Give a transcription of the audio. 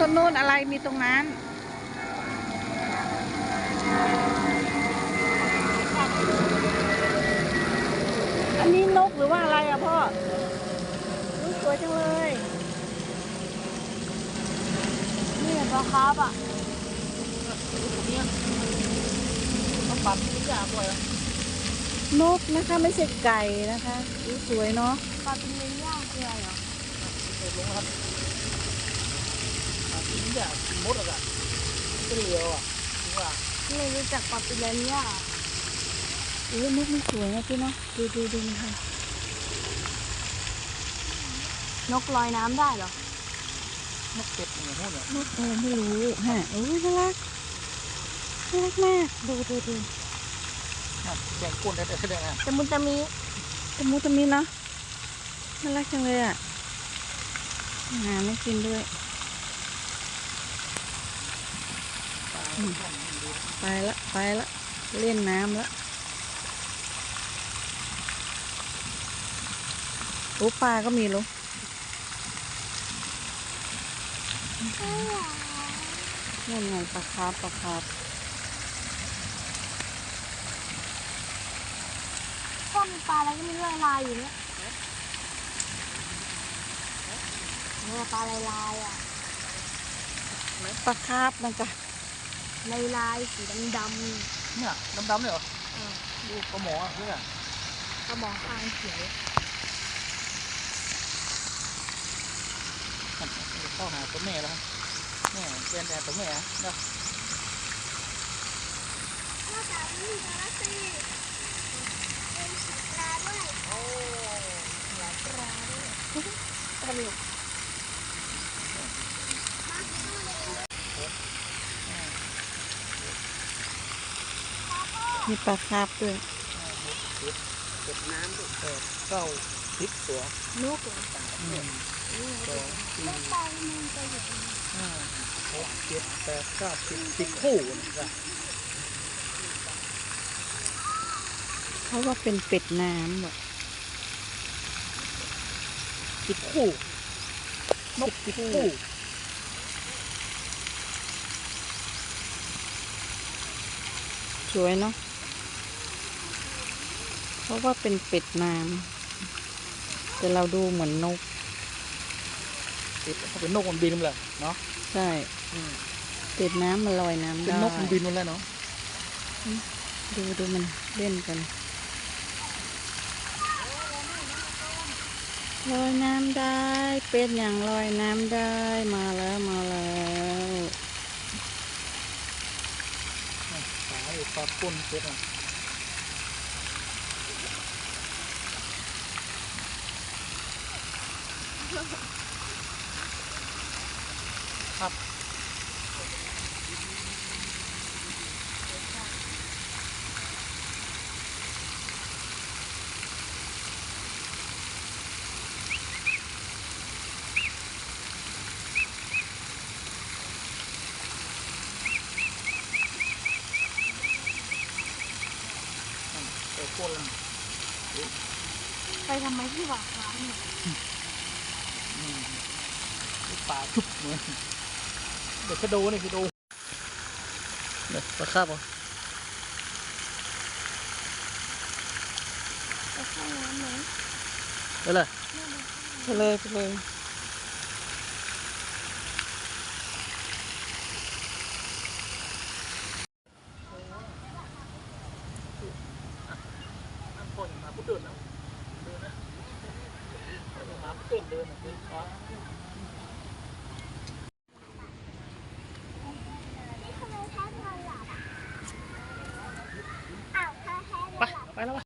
ต้นนู้นอะไรมีตรงนั้นอันนี้นกหรือว่าอะไรอะพ่ออุ๊ยสวยจังเลยนี่ปลาครับอะต้อปั่นทุกอย่างด้วยอนกนะคะไม่ใช่ไก่นะคะสวยเนาะปลาเป็นเลี้ยงย่างคืออะไรเหรอ เปิดลงนะครับปั่นทุกอย่างมดอะกันก็เหลียวอะถึงว่าไม่รู้จักปลาเป็นเลี้ยงย่างอุ้ยนกมันสวยนะพี่เนาะดูดูดูค่ะ นกลอยน้ำได้เหรอ นกเป็ดเนี่ยหุ่นอะนกอะไรไม่รู้ฮะอุ้ยน่ารักน่ารักมากดูดูดูน่ะแกงก้นได้แต่แสดงอะแต่มันจะมีตะมูตะมีเนาะน่ารักจังเลยอะหาไม่กินด้วย อืม ไปละไปละเล่นน้ำละโอ้ปลาก็มีลูกนั่นไงปลาคาร์ฟปลาคาร์ฟพ่อมีปลาอะไรก็มีลายลายๆอยู่เนี่ยเนี่ยปลาลายลายๆอะปลาคาร์ฟนะจ๊ะ ลายลายๆสีดำเนี่ยดำๆเลยเหรอดูปลาหมออะเพื่อนๆกระบอกคางเขียวเข้าหาตัวแม่แล้วครับแม่แกนแดดตัวแม่อะเนาะนอกจากนี้มีปลาสีเป็นปลาด้วย โอ้ ปลาด้วยปลาหมึก มีปลาคาร์ฟด้วยเป็ดน้ำด้วยแปดเก้าสิบตัวนกเหรอหนึ่งสองสี่แล้วปลามันจะอยู่ตรงไหนห้าหกเจ็ดแปดเก้าสิบสิบคู่นะครับเขาว่าเป็นเป็ดน้ำแบบสิบคู่นกสิบคู่สวยเนาะ เพราะว่าเป็นเป็ดน้ำแต่เราดูเหมือนนกเป็ดเขาเป็นนกมันบินมาเลยเนาะใช่อืมเป็ดน้ำมันลอยน้ำเป็นได้นกมันบินมาแล้วเนาะดูดูมันเล่นกันลอยน้ำได้เป็ดอย่างลอยน้ำได้มาแล้วมาแล้วสายปลาปุ้นเป็ดอะ ครับเออพวกเราไปทำไมที่หวาค้างเนี่ยอืมนี่ ปลาชุบเหมือนเด็กกระโดนี่คือโดเนี่ยปลาคาบเหรอไปเข้าน้ำไหมไปเลยไปเลยไปเลยนั่นคนมาพุดเดินนะเดินนะมาพุดเดินเดินนะคือปลา 来了吧